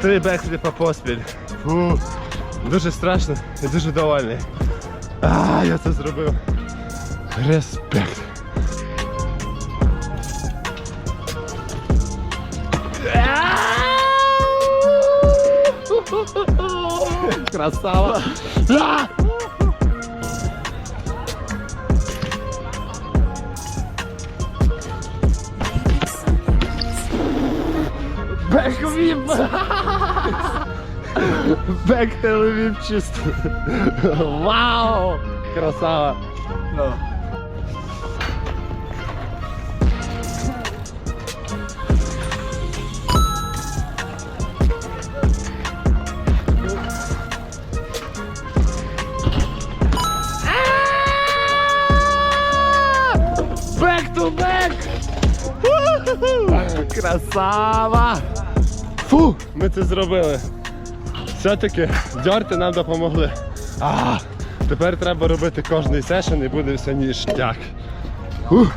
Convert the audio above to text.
Три бекфліпа поспіль. Фу. Дуже страшно і дуже довольний. А, я це зробив. Респект. Красава. А! Бековіп! Бек телевіп чисто. Вау! Красава! Красава! Фу, ми це зробили. Все-таки дьорти нам допомогли. А, тепер треба робити кожний сешн і буде все ніж. Фу.